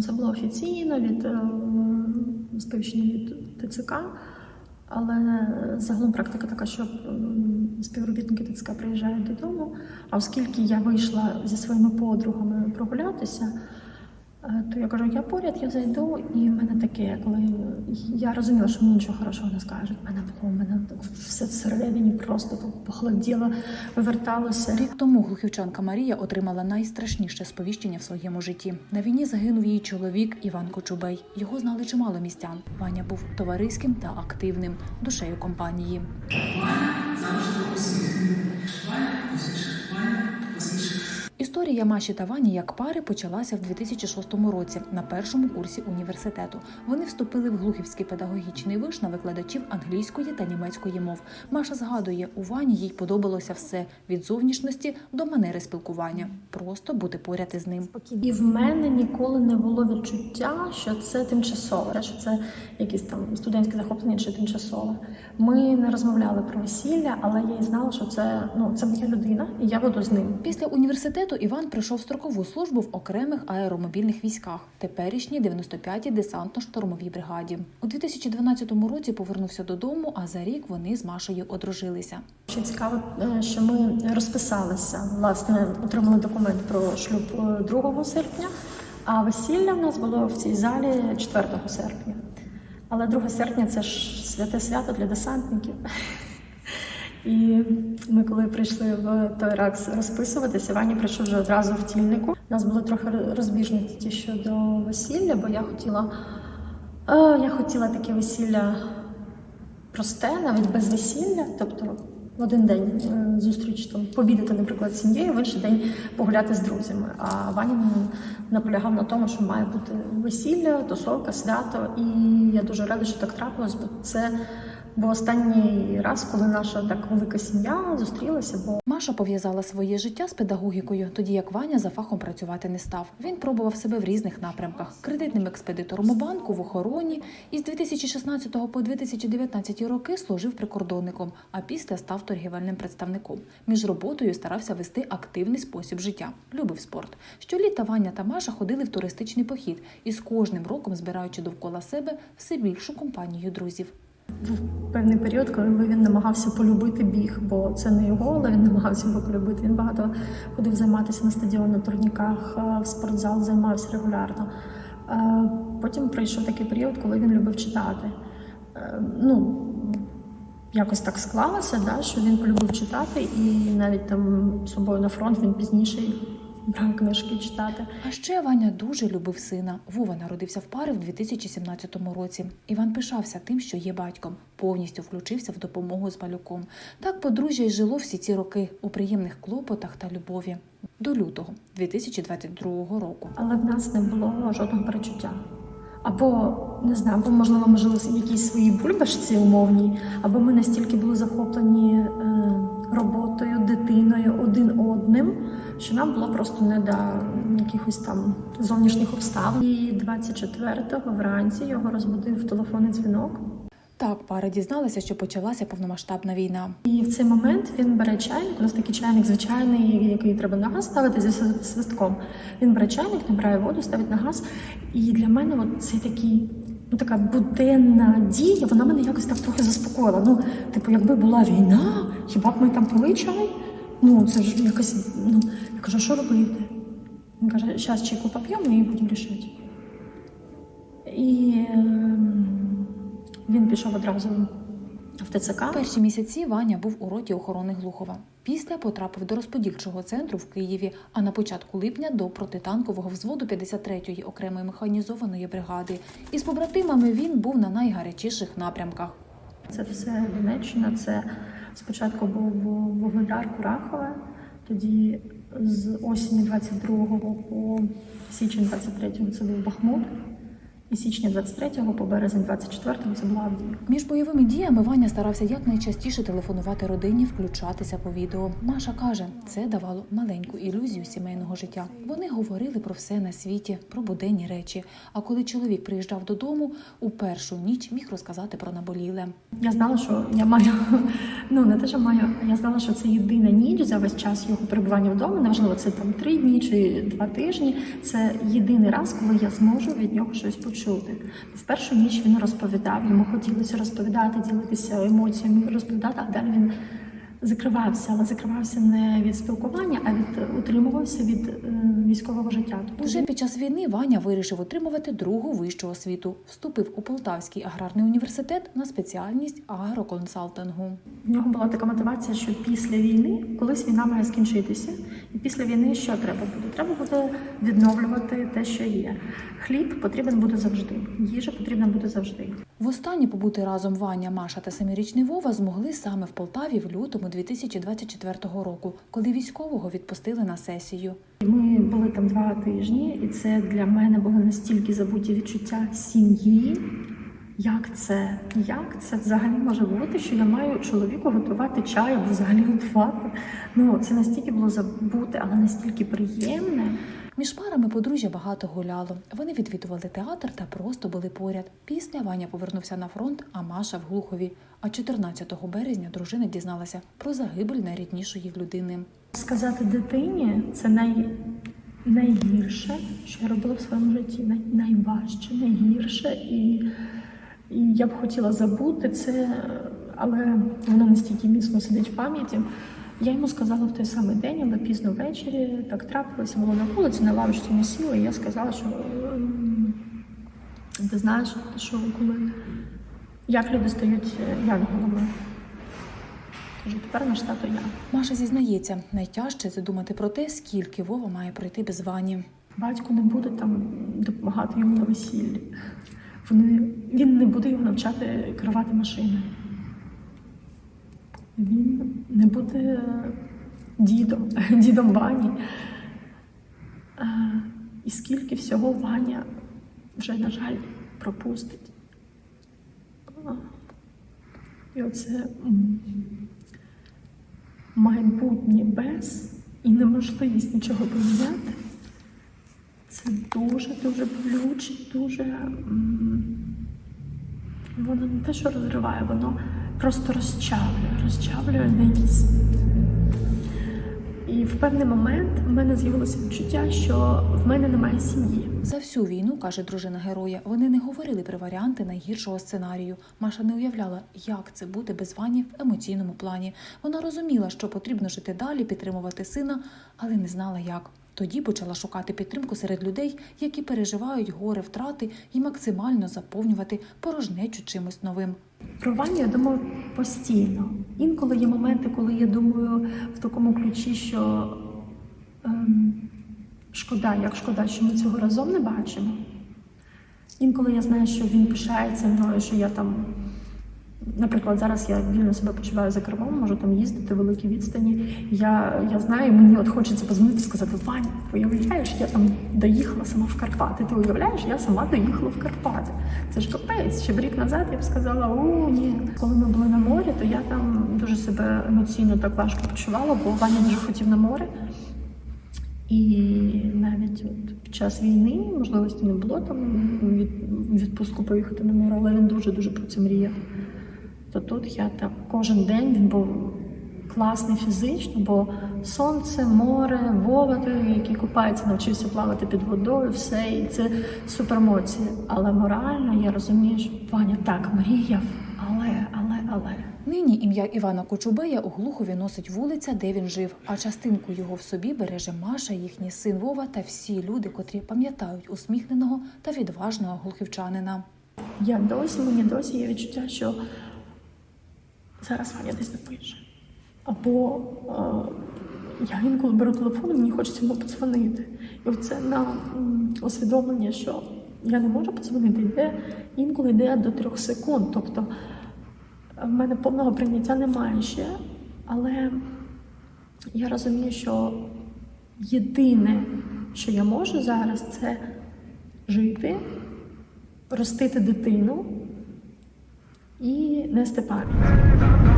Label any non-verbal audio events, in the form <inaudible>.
Це було офіційно від е, сповіщення від ТЦК, але загалом практика така, що співробітники ТЦК приїжджають додому. А оскільки я вийшла зі своїми подругами прогулятися, е, то я кажу, я поряд, я зайду, і в мене таке, коли я розуміла, що мені нічого хорошого не скажуть. В мене було, в мене все всередині просто похолоділо, виверталося. Рік тому глухівчанка Марія отримала найстрашніше сповіщення в своєму житті. На війні загинув її чоловік Іван Кочубей. Його знали чимало містян. Ваня був товариським та активним, душею компанії. Історія Маші та Вані як пари почалася в 2006 році на першому курсі університету. Вони вступили в Глухівський педагогічний виш на викладачів англійської та німецької мов. Маша згадує, у Вані їй подобалося все від зовнішності до манери спілкування, просто бути поряд із ним. І в мене ніколи не було відчуття, що це тимчасове, що це якісь там студентське захоплення чи тимчасове. Ми не розмовляли про весілля, але я і знала, що це ну це моя людина, і я буду з ним. Після університету Іван пройшов строкову службу в окремих аеромобільних військах, теперішній 95-й десантно-штурмовій бригаді. У 2012 році повернувся додому, а за рік вони з Машею одружилися. Ще цікаво, е, що ми розписалися. Власне, отримали документ про шлюб е, 2 серпня, а весілля в нас було в цій залі 4 серпня. Але 2 серпня це ж святе свято для десантників. І ми, коли прийшли в той ракс розписуватися, Ваня прийшов вже одразу в тільнику. У нас були трохи розбіжності щодо весілля, бо я хотіла, е, я хотіла таке весілля просте, навіть без весілля. Тобто в один день е, зустріч там пообідати, наприклад, з сім'єю, в інший день погуляти з друзями. А Ваня наполягав на тому, що має бути весілля, тусовка, свято. І я дуже рада, що так трапилось, бо це був останній раз, коли наша так велика сім'я зустрілася. Бо Маша пов'язала своє життя з педагогікою, тоді як Ваня за фахом працювати не став. Він пробував себе в різних напрямках: кредитним експедитором у банку, в охороні. І з 2016 по 2019 роки служив прикордонником, а після став торгівельним представником. Між роботою старався вести активний спосіб життя. Любив спорт. Щоліта Ваня та Маша ходили в туристичний похід і з кожним роком збираючи довкола себе все більшу компанію друзів. Був певний період, коли він намагався полюбити біг, бо це не його, але він намагався його полюбити. Він багато ходив займатися на стадіон, на турніках, е, в спортзал займався регулярно. Е, Потім прийшов такий період, коли він любив читати. Е, Ну, якось так склалося, да, що він полюбив читати, і навіть там собою на фронт він пізніше брав книжки читати. А ще Ваня дуже любив сина. Вова народився в пари в 2017 році. Іван пишався тим, що є батьком, повністю включився в допомогу з малюком. Так подружжя й жило всі ці роки у приємних клопотах та любові до лютого 2022 року. Але в нас не було жодного перечуття. Або не знаю, або можливо ми жили в якійсь своїй бульбашці умовній, або ми настільки були захоплені е, роботою, дитиною один одним, що нам було просто не до якихось там зовнішніх обставин. І 24-го вранці його розбудив телефонний дзвінок. Так, пара дізналася, що почалася повномасштабна війна. І в цей момент він бере чайник. У нас такий чайник звичайний, який треба на газ ставити зі свистком. Він бере чайник, набирає воду, ставить на газ. І для мене от це такий, ну така буденна дія, вона мене якось так трохи заспокоїла. Ну, типу, якби була війна, хіба б ми там пили чай? Ну, це ж якось. Ну, я кажу, що робити? Він каже, зараз чайку поп'ємо і будемо рішити. І ем, він пішов одразу в ТЦК. Перші місяці Ваня був у роті охорони Глухова. Після потрапив до розподільчого центру в Києві, а на початку липня до протитанкового взводу 53-ї окремої механізованої бригади. Із побратимами він був на найгарячіших напрямках. Це все Донеччина. Це спочатку був Вугледар Курахове, тоді з осені 22-го по січень 23-го це був Бахмут. І з січня 23 по березень 24 це була Авдіївка. Між бойовими діями Ваня старався якнайчастіше телефонувати родині, включатися по відео. Маша каже, це давало маленьку ілюзію сімейного життя. Вони говорили про все на світі, про буденні речі. А коли чоловік приїжджав додому, у першу ніч міг розказати про наболіле. Я знала, що я маю <laughs> ну не те, що маю, я знала, що це єдина ніч за весь час його перебування вдома. Неважливо, це там три дні чи два тижні. Це єдиний раз, коли я зможу від нього щось почути. В першу ніч він розповідав, йому хотілося розповідати, ділитися емоціями, розповідати, а далі він закривався, але закривався не від спілкування, а від утримувався від е, військового життя. Тобто Уже під час війни Ваня вирішив отримувати другу вищу освіту. Вступив у Полтавський аграрний університет на спеціальність агроконсалтингу. В нього була така мотивація, що після війни колись війна має скінчитися, і після війни що треба буде? Треба буде відновлювати те, що є. Хліб потрібен буде завжди, їжа потрібна буде завжди. Востаннє побути разом Ваня, Маша та семирічний Вова змогли саме в Полтаві в лютому 2024 року, коли військового відпустили на сесію. Ми були там два тижні, і це для мене було настільки забуті відчуття сім'ї. Як це? Як це взагалі може бути, що я маю чоловіку готувати чай або взагалі готувати? Ну це настільки було забуте, але настільки приємне. Між парами подружжя багато гуляло. Вони відвідували театр та просто були поряд. Після Ваня повернувся на фронт, а Маша в Глухові. А 14 березня дружина дізналася про загибель найріднішої людини. Сказати дитині це най... найгірше, що я робила в своєму житті. Най... Найважче, найгірше. І... і я б хотіла забути це, але воно настільки міцно сидить в пам'яті. Я йому сказала в той самий день, але пізно ввечері так трапилося, було на вулиці, на лавочці ми сіли, і я сказала, що ем, ти знаєш, що коли як люди стають е, янголами. Кажу, тепер наш тато я. Маша зізнається, найтяжче задумати про те, скільки Вова має пройти без Вані. Батько не буде там допомагати йому на весіллі. Вони, він не буде його навчати керувати машиною. Він не буде дідом, <laughs> дідом Вані. Е, І скільки всього Ваня вже, на жаль, пропустить. І оце майбутнє без і неможливість нічого поміняти. Це дуже-дуже болюче, дуже. м, Воно не те, що розриває, воно просто розчавлює, розчавлює на якісь. І в певний момент в мене з'явилося відчуття, що в мене немає сім'ї. За всю війну, каже дружина героя, вони не говорили про варіанти найгіршого сценарію. Маша не уявляла, як це бути без Вані в емоційному плані. Вона розуміла, що потрібно жити далі, підтримувати сина, але не знала як. Тоді почала шукати підтримку серед людей, які переживають горе втрати і максимально заповнювати порожнечу чимось новим. Про Ваню я думаю постійно. Інколи є моменти, коли я думаю в такому ключі, що ем, шкода, як шкода, що ми цього разом не бачимо. Інколи я знаю, що він пишається мною, що я там, наприклад, зараз я вільно себе почуваю за кермом, можу там їздити великі відстані. Я, я знаю, мені от хочеться позвонити і сказати: Вань, ти уявляєш, я там доїхала сама в Карпати. Ти уявляєш, я сама доїхала в Карпати. Це ж капець. Ще б рік назад я б сказала, о, ні. Коли ми були на морі, то я там дуже себе емоційно так важко почувала, бо Ваня дуже хотів на море. І навіть от під час війни можливості не було там від відпустку поїхати на море, але він дуже дуже про це мріяв. То тут я так кожен день він був класний фізично, бо сонце, море, Вова, той, який купається, навчився плавати під водою, все, і це суперемоції. Але морально я розумію, що Ваня так мріяв, але, але, але. Нині ім'я Івана Кочубея у Глухові носить вулиця, де він жив, а частинку його в собі береже Маша, їхній син Вова та всі люди, котрі пам'ятають усміхненого та відважного глухівчанина. Я досі, мені досі є відчуття, що зараз Ваня десь напише. Або е, я інколи беру телефон, і мені хочеться йому подзвонити. І оце на усвідомлення, що я не можу подзвонити, йде інколи йде до трьох секунд. Тобто е, в мене повного прийняття немає ще, але я розумію, що єдине, що я можу зараз, це жити ростити дитину і нести пам'ять.